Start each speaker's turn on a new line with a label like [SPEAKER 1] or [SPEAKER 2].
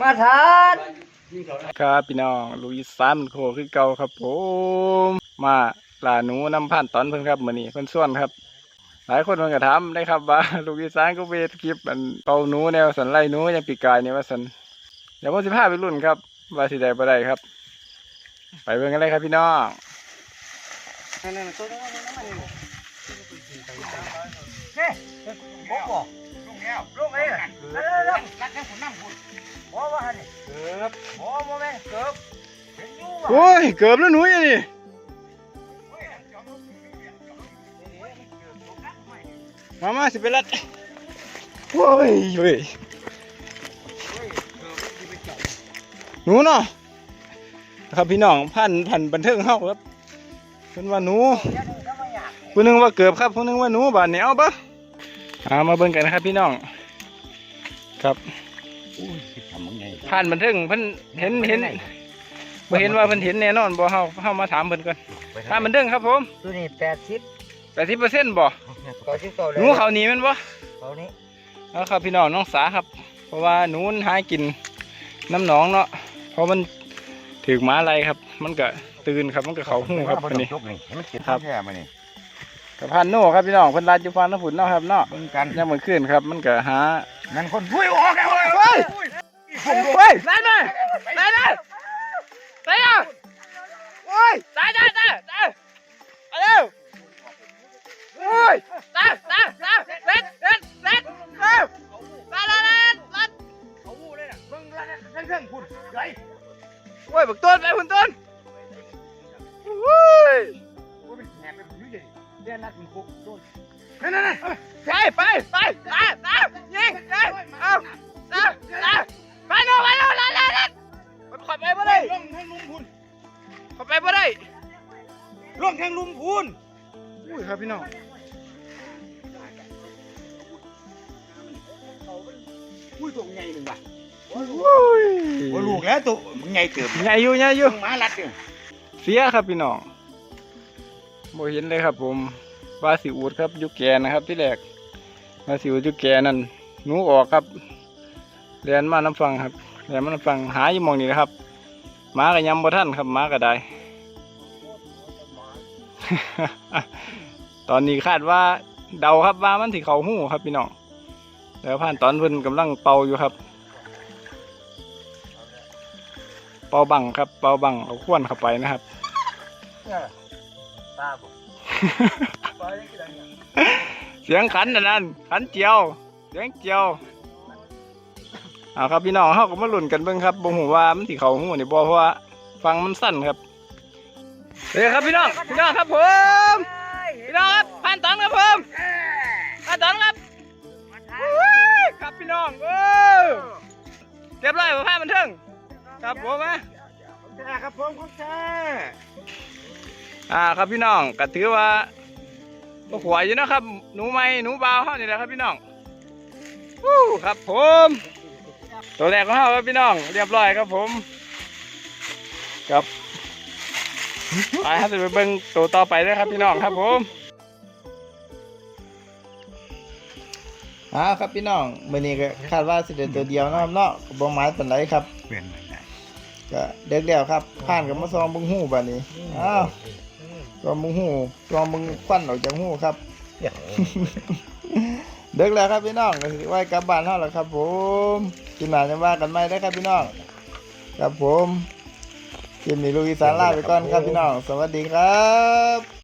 [SPEAKER 1] มาทาน
[SPEAKER 2] ครับพี่น้องลุยสามโคคือเก่าครับผมมาลาหนูนำผ่านตอนเพิ่นครับมื้อนี้เพิ่นส่วนครับ หลายคนเพิ่นก็ถามได้ครับว่าลูกอีสานก็เวทคลิปอันเป่าหนูแนวสันไล่หนูยังปีกายนี่ว่าสันเดี๋ยวผมสิพาไปรุ่นครับ ว่าสิได้บ่ได้ครับ ไปเบิ่งกันเลยครับพี่น้อง
[SPEAKER 1] นั่นๆตัวนี้มันนี่เฮ้บอกบอกลุงแล้วลุงเอ้ยเร็วๆรัดแค่ผมนั่งคุณ บ่ว่าหั่นนี่เกือบบ่บ่แม่นเกือบเห็นอยู่ว่ะ
[SPEAKER 2] โอ้ยเกือบแล้วหนูอยู่นี่มามาสิไปรัดโอ้ยเว้ยหนูเนาะครับพี่น้องพันพันบันเทิงเฮาครับเพิ่นว่าหนูผู้หนึงว่าเกือบครับผู้หนึงว่าหนูบาดเหนียวปะเอามาเบิ่งกันนะครับพี่น้องครับ
[SPEAKER 1] ทำยังไง
[SPEAKER 2] ผ่านบันเทิงเพิ่นเห็นเห็นบ่เห็นว่าเพิ่นเห็นแน่นอนบ่เฮาเฮามาถามเพิ่นก่อนผ่านบันเทิงครับผม
[SPEAKER 1] ตัวนี้แปดสิบ
[SPEAKER 2] 80%บ่
[SPEAKER 1] เก้าสิบเก้าเลย
[SPEAKER 2] หนูเขาหนีแมันบ่
[SPEAKER 1] เขานี้
[SPEAKER 2] เอาครับพี่น้องน้องสาครับ เพราะว่าหนูมันหากินน้ำหนองเนาะเพราะมันถือหมาอะไรครับ มันก็ตื่นครับมันก็เข้าหูครับอันนี้
[SPEAKER 1] จบนี่ให้มันเก็บ
[SPEAKER 2] ครับ
[SPEAKER 1] แค่มานี่
[SPEAKER 2] กับพันโน่ครับพี่น้องเพิ่นรัดอยู่ฟันน้ำฝุ่นเนาะครับเนาะ
[SPEAKER 1] เบิ่งกัน
[SPEAKER 2] ยามมื้อคืนครับ มันก็หา
[SPEAKER 1] นั่นคนพุ้ยออกแล้วเว้ย
[SPEAKER 2] เฮ้ยเฮ้ยไล่มาไล่มาไล่มาโอ้ยตายตายตายตายเอาเร็วโอ้ยตายตายตายเล็ดเล็ดเล็ดเร็วตายตายตายตาย
[SPEAKER 1] เขาหูเลยน่ะเบิ่งแล้วนะเครื่องคุณไร
[SPEAKER 2] โอ้ยบักต้นไปคุณต้นโอ้ย
[SPEAKER 1] โอ้ยแหนไปผมอยู่ใหญ่เรียนนัดคุณคุกโดนนั่นนั่นนั่น
[SPEAKER 2] ไปไปไป บ่ได้
[SPEAKER 1] ล่องทางลุมพูน
[SPEAKER 2] ขอไปบ่ได้
[SPEAKER 1] ล่องทางลุมพูน
[SPEAKER 2] อุ้ยครับพี่น้อง
[SPEAKER 1] อุ้ยตัวใหญ่หนึ่งว่ะ
[SPEAKER 2] โอ้ย
[SPEAKER 1] โอ้ลูกแล้วตัวมึงใหญ่เติบ
[SPEAKER 2] ใหญ่อยู่ใหญ่อยู่
[SPEAKER 1] มึงหมาลัดเนี่ย
[SPEAKER 2] เสียครับพี่น้องบ่เห็นเลยครับ ผมว่าสิอูดครับยุแกนะครับ ที่แรกว่าสิอูดยุแกนั่นหนูออกครับเรียนมาน้ำฟังครับเรียนมาน้ำฟังหาอยู่มองนี้นะครับ หมาก็ยำบ่ทันครับหมาก็ได้ตอนนี้คาดว่าเดาครับว่ามันสิเขาหู้ครับพี่น้องแล้วผ่านตอนเพิ่นกำลังเป่าอยู่ครับ เป่าบังครับ เป่าบังเอาขวนเข้าไปนะครับ
[SPEAKER 1] ตาบเสี
[SPEAKER 2] ยงขันนนั้นขันเจียว เสียงเจียว เอาครับพี่น้องเขาก็มาลุ้นกันเบิ่งครับบ่ฮู้ว่ามันสิเข้าหูนี่บ่เพราะว่าฟังมันสั้นครับเฮ้ยครับพี่น้องพี่น้องครับผมพี่น้องครับผ่านตอนครับผมผ่านตอนครับครับพี่น้องโอ้เรียบร้อยผ่านบันเทิงครับผมมา
[SPEAKER 1] แท้ครับผมของแท้
[SPEAKER 2] อ่าครับพี่น้องก็ถือว่าก็ขวายอยู่นะครับหนูไม้หนูบาวเฮานี่แหละครับพี่น้องวู้ครับผม ตัวแรกของเฮาครับพี่น้องเรียบร้อยครับผมครับไปครับจะไปเบิ่งตัวต่อไปเลยครับพี่น้องครับผมอ่าครับพี่น้องมื้อนี้ก็คาดว่าสิได้ตัวเดียวนะครับเนาะก็บ่หมายปานใดครับ
[SPEAKER 1] เปลี่ยนมันได้
[SPEAKER 2] ก็เด็กแล้วครับผ่านกับมาซองเบึงหูบัดนี้อ้าวซองเบึงหูซองเบึงควันออกจากหูครับ เด็กแล้วครับพี่น้องก็สิไว้กลับบ้านเฮาแล้วครับ ผมกินหนาจะว่ากันไหมได้ครับพี่น้องครับผมกินนี่ลูกอีสานลาไปก่อนครับพี่น้อง สวัสดีครับ